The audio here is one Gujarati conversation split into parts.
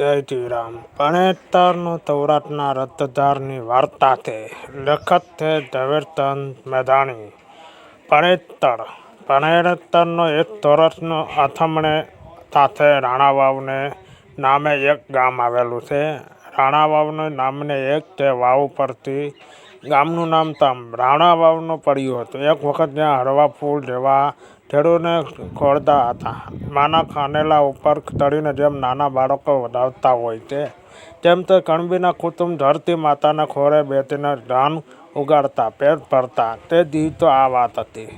જય શ્રી રામ પણેતરનું સૌરાષ્ટ્રના રથધારની વાર્તા છે લખત છે ઝવેરચંદ મેદાણી પણેતર, પણેતરનો એક તોરસનો આથમણે સાથે રાણાવાવને નામે એક ગામ આવેલું છે. રાણાવાવને નામને એક તે વાવ પરથી ગામનું નામ તમ રાણાવાવનું પડ્યું હતું. એક વખત ત્યાં હળવા ફૂલ જેવા ખેડૂને ખોળતા હતા. માના ખાનેલા ઉપર તળીને જેમ નાના બાળકો વધાવતા હોય છે તેમ તે કણબીના કુટુંબ ધરતી માતાના ખોરે બેસીને ધાન ઉગાડતા, પેટ ભરતા. તે દિવસો આ વાત હતી.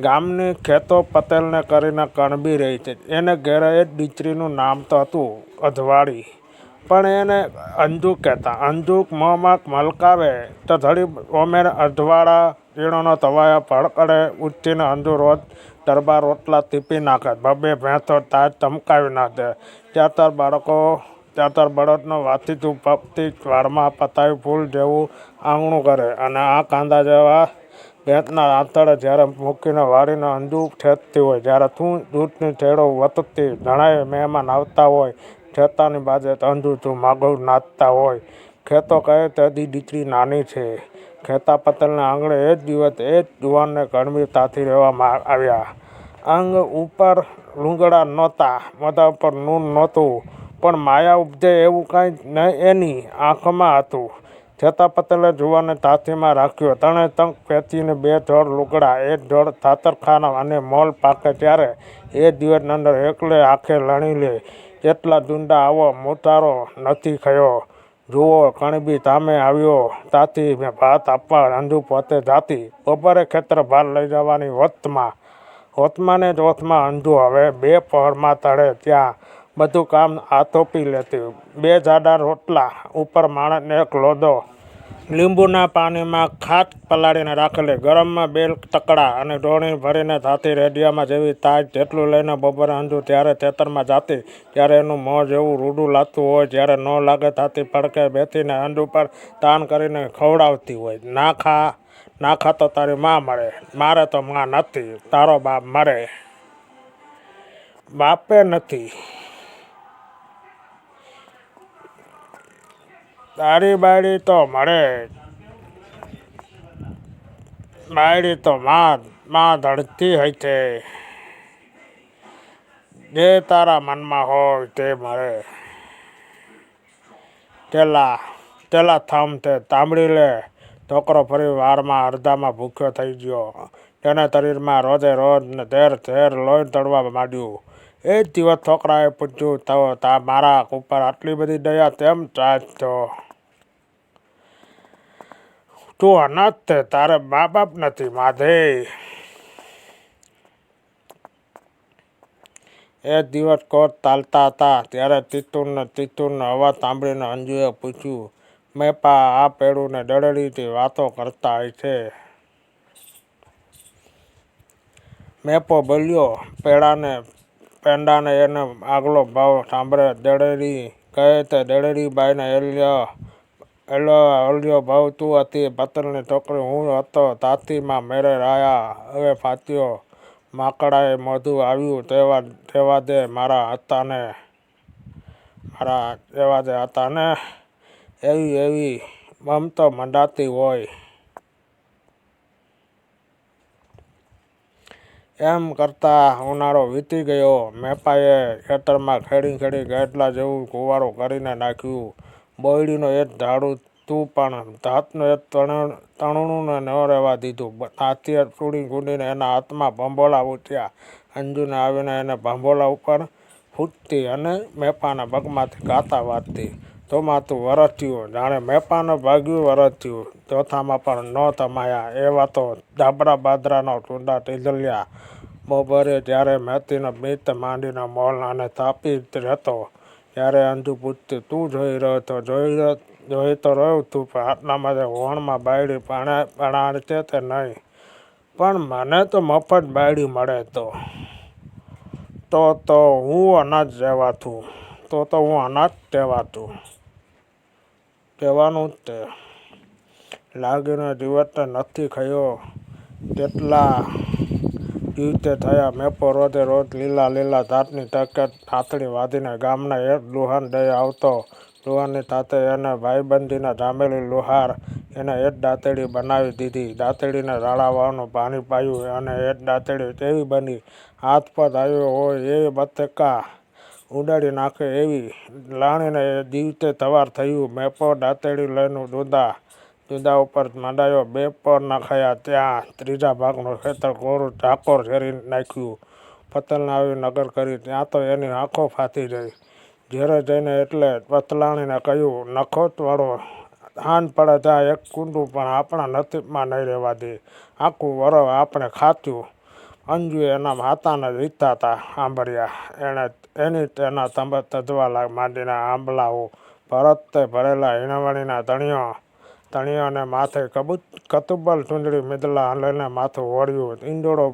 ગામની ખેતો પટેલને કરીને કણબી રહી છે. એને ઘેરે એક દીકરીનું નામ તો હતું અધવાળી. પણ એને અંજુ કહેતા અંજુક મોંમાં મલકાવે તો ધડી ઓમેર અધવાળા ઝીણોનો તવાયા ભડકડે ઉઠીને અંજુ રોજ દરબાર રોટલા તીપી નાખે. બબે ભેંસો તાજ ચમકાવી નાખે. ત્યાર તાર બાળકો ત્યાર તાર બળદનો વાતીતું પપતી વાળમાં પતાવી ફૂલ જેવું આંગણું કરે અને આ કાંદા જેવા ભેંસના આંતળે જ્યારે મૂકીને વાળીને અંજુ ઠેકતી હોય, જ્યારે તું દૂધની ઠેડો વતતી જણાય મહેમાન આવતા હોય, ખેતાની બાજે અંજુ તું માગવ નાચતા હોય. ખેતો કહે, તેદી દીકરી નાની છે. ખેતા પટેલને આંગણે એ જ દિવસ એ જ જુવાનને ગણવી તાથી રહેવામાં આવ્યા. અંગ ઉપર લૂંગડા નહોતા મોઢા ઉપર નૂન નહોતું, પણ માયા ઉપજે એવું કાંઈ ન એની આંખમાં હતું. ખેતા પટેલે જુવાનને તાથીમાં રાખ્યો. તણે તંક પેચીને બે જળ લુગડા, એક જળ થાતરખાના અને મોલ પાકે ત્યારે એ દિવસની અંદર એકલે આંખે લણી લે. એટલા ડુંડા આવો, મોટારો નથી ખયો જુઓ, કણબી તામે આવ્યો. તાથી મેં ભાત આપવા અંજુ પોતે જાતી. બપોરે ખેતર ભાર લઈ જવાની વતમાં હોતમાને જ ઓથમાં અંજુ હવે બે પહોરમાં તળે ત્યાં બધું કામ આથોપી લેતી. બે જાડા રોટલા. ઉપર માણસને એક લોદો. લીંબુના પાણીમાં ખાટ પલાળીને રાખેલી, ગરમમાં બે તકડા અને ઢોળી ભરીને જાતી રેડિયામાં જેવી તાજ જેટલું લઈને બપોરે અંજુ ત્યારે ખેતરમાં જાતી, ત્યારે એનું મોં જેવું રૂડું લાગતું હોય, જ્યારે ન લાગે થતી પડકે બેસીને અંજુ પર તાન કરીને ખવડાવતી હોય. ના ખા ના ખા તો તારી માં મળે મારે તો માં નથી, તારો બાપ મરે. બાપે નથી. તારી બાયડી તો મળે બાયડી તો માં માં ધડતી હોય છે. જે તારા મનમાં હોય તે મળે. તેલા તેલા થમ તે તાંબડી લે. છોકરો ફરી વારમાં અડધામાં ભૂખ્યો થઈ ગયો. તેને શરીરમાં રોજે રોજ ને ઝેર ઝેર લોહી તળવા માંડ્યું. એ જ દિવસ છોકરાએ પૂછ્યું, તો તા મારા ઉપર આટલી બધી દયા તેમ ચાચતો તું અનાથ છે, તારે મા બાપ નથી, માધે. એ દિવસ કોટ ચાલતા હતા, ત્યારે તીતુરને તીતુરનો અવાજ સાંભળીને અંજુએ પૂછ્યું મેપા આ પેડુને ડળડીથી વાતો કરતા હોય છે? મેપો બોલ્યો, પેડાને, પેંડાને એને આગલો ભાવ સાંભળે દડડી કહે તે દડડી બાઈને એલ્યો એલો અલ્યો ભાવ તું હતી પતનની છોકરી હું હતો, તાતીમાં મેરે રાયા. હવે ફાત્યો માકડાએ મોઢું આવ્યું તેવા તેવા દે, મારા હતાને મારા તેવા દે હતાને એવી એવી મમતો મંડાતી હોય. એમ કરતાં ઉનાળો વીતી ગયો. મેપાએ ખેતરમાં ખેડી ખેડી ગેટલા જેવું કુવારો કરીને નાખ્યું. બોયડીનો એક ઝાડુ તું પણ એ એક તણું ન રહેવા દીધું. હાથીએ ચૂડી ગુંડીને એના હાથમાં ભંભોળા ઉઠ્યા અંજુને આવીને એને ભંભોળા ઉપર ફૂટતી અને મેપાના પગમાંથી ગાતા વાંચતી તો માતું વરસ્યું. જાણે મેપાને ભાગ્યું વરસ્યું. ચોથામાં પણ ન તમાયા. એવા તો ડાબરા બાદરાનો ટુંડા ટીઝલ્યા બપોરે જ્યારે મેથીનો બીત માંડીનો મોલ અને તાપી રહેતો ત્યારે અંજુ પૂછતી તું જોઈ રહ્યો તો જોઈ જોઈ તો રહ્યું તું, પણ આટલામાં વણમાં બાયડી પાણા છે તે નહીં. પણ મને તો મફત બાયડી મળે તો. તો તો હું અનાજ રહેવાતું તો તો હું અનાજ કહેવાતું કહેવાનું જ તે. લાગીને દિવસ નથી ખયો તેટલા જીવતે થયા. મેપો રોજે રોજ લીલા લીલા ધાતની તકે થાતડી વાંધીને ગામના એક લુહાન દઈ આવતો. લુહારની તાતે એને ભાઈબંધીને જામેલી લુહાર એને એક દાંતેડી બનાવી દીધી. દાંતેડીને રાળાવાનું પાણી પાયું અને એક દાંતેડી કેવી બની. હાથ પદ આવ્યો હોય એવી બતકા ઉડાડી નાખે એવી. લાણીને દિવસે તવાર થયું. મેપો દાંતેડી લઈને દુદા. દુદા ઉપર માંડાયો. બે પર નાખાયા. ત્યાં ત્રીજા ભાગનું ખેતર કોરું ઠાકોર ઝેરી નાખ્યું. પતલને આવી નગર કરી. ત્યાં તો એની આંખો ફાટી ગઈ. ઘેરે જઈને એટલે પતલાણીને કહ્યું, નખોતવાળો હાન પડે ત્યાં એક કુંડું પણ આપણા નસીબમાં નહીં રહેવા દે. આખું વરવ આપણે ખાચ્યું અંજુએ એના માતાને રીતા હતા આંબળિયા. એણે એની તેના તજવા લાગ માંડીના આંબલાઓ ભરતે ભરેલા હીણવણીના તણિયો અને માથે કબૂત, કતુબલ ચૂંદડી મિદલા લઈને માથું ઓળ્યું. ઈંડોળો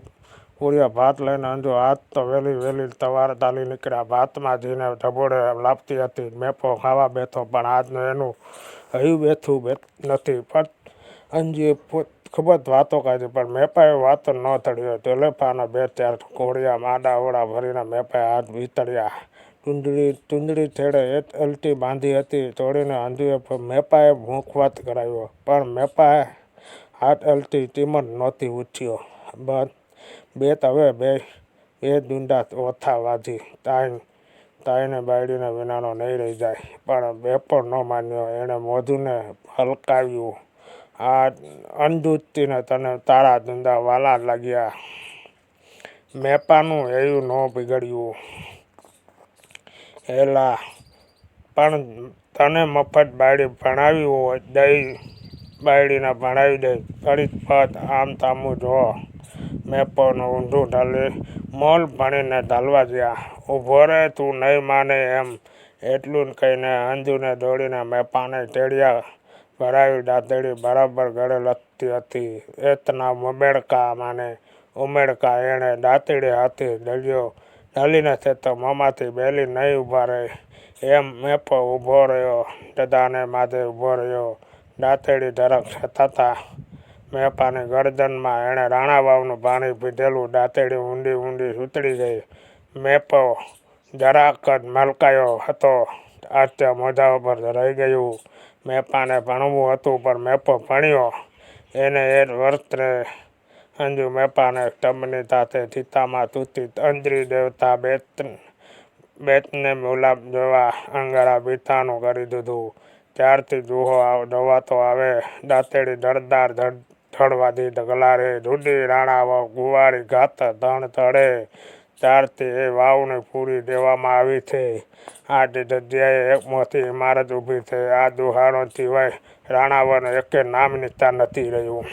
પૂર્યા ભાત લઈને અંજુ હાથ તો વહેલી વહેલી તવાર તાલી નીકળ્યા. ભાતમાં જઈને ઢબોડે લાપતી હતી. મેપો ખાવા બેઠો, પણ આજનું એનું હયું બેઠું બે નથી. પણ અંજીએ ખૂબ જ વાતો કાઢી, પણ મેપાએ વાતો ન થળ્યો ટેલેફાના બે ચાર કોળિયા માડા, ઓળા ભરીને મેપાએ હાથ વિતળ્યા. ટુંડળી ટુંડળી છેડે એક અલટી બાંધી હતી, તોડીને અંજુએ મેપાએ મુખવાત કરાવ્યો. પણ મેપાએ હાથ અલટી ટીમર નહોતી ઉઠ્યો. બસ બે હવે બે બે દુંડા ઓથા વાજી તાઈ તાઈને બાયડીને વિનાનો નહીં રહી જાય. પણ બે પણ ન માન્યો. એણે મોધુને હલકાવ્યું. આ અંધુતીને તને તારા ધંધા વાલા લાગ્યા. મેપાનું એવું ન બિગડ્યું. એલા, પણ તને મફત બાયડી ભણાવી હોય, દઈ બાયડીને ભણાવી દે ફરી પદ આમ તામું જો. મેપોનું ઊંધું ઢાલી, મોલ ભણીને ઢાલવા ગયા ઊભો રહે તું નહીં માને એમ, એટલું કહીને અંજુને દોડીને મેપાને તેડિયા ભરાવી, દાંતેડી બરાબર ગળે લગતી હતી. એતના ઉમેડકા માને, ઉમેડકા એણે દાંતેડી હાથી દળ્યો. ઢાલીને નથી તો મોંમાંથી બેલી નહીં ઊભા રહે. એમ મેપો ઊભો રહ્યો, દદાને માથે ઊભો રહ્યો. દાંતેડી ધરક થતા મેપાની ગરદનમાં એણે રાણાવાવનું પાણી પીધેલું, દાંતેડી ઊંડી ઊંડી સૂતળી ગઈ. મેપો જરાક જ મલકાયો હતો આત્ય મોઢા ઉપર રહી ગયું. મેપાને ભણવું હતું, પણ મેપો ભણ્યો. એને એ વર્તને અંજુ મેપાને સ્તંભની સાથે ચિત્તામાં સૂચિત અંજરી દેવતા બેત બેતને મુલાબ જેવા અંગારા બીતાનું કરી દીધું. ત્યારથી જુહો દવાતો આવે. દાંતેડી ધડ ધડવાથી ઢગલારે ઢૂડી રાણા ગુવારી ઘાત ધણ તળે ત્યારથી એ વાવને પૂરી દેવામાં આવી છે. આ જગ્યાએ એક મોટી ઇમારત ઊભી છે. આ દુહાણો સિવાય રાણાવન એકે નામ નિશાન નથી રહ્યું.